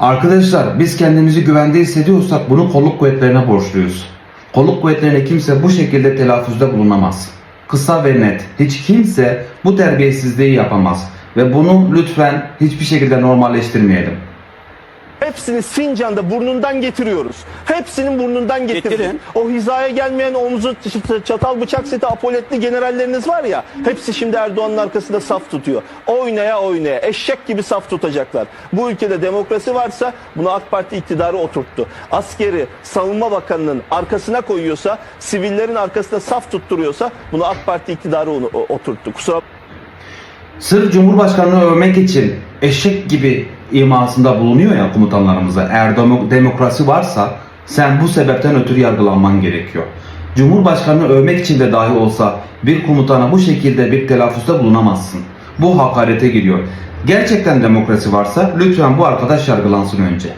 Arkadaşlar biz kendimizi güvende hissediyorsak bunu kolluk kuvvetlerine borçluyuz. Kolluk kuvvetlerine kimse bu şekilde telaffuzda bulunamaz. Kısa ve net. Hiç kimse bu terbiyesizliği yapamaz. Ve bunu lütfen hiçbir şekilde normalleştirmeyelim. Hepsini Sincan'da burnundan getiriyoruz. Hepsinin burnundan getirdik. Getirin. O hizaya gelmeyen omzu çatal bıçak seti apoletli generalleriniz var ya. Hepsi şimdi Erdoğan'ın arkasında saf tutuyor. Oynaya oynaya eşek gibi saf tutacaklar. Bu ülkede demokrasi varsa bunu AK Parti iktidarı oturttu. Askeri savunma bakanının arkasına koyuyorsa, sivillerin arkasında saf tutturuyorsa bunu AK Parti iktidarı oturttu. Kusura Sırf Cumhurbaşkanı'nı övmek için eşek gibi imasında bulunuyor ya komutanlarımıza. Eğer demo- demokrasi varsa sen bu sebepten ötürü yargılanman gerekiyor. Cumhurbaşkanı'nı övmek için de dahi olsa bir komutana bu şekilde bir telaffuzda bulunamazsın. Bu hakarete giriyor. Gerçekten demokrasi varsa lütfen bu arkadaş yargılansın önce.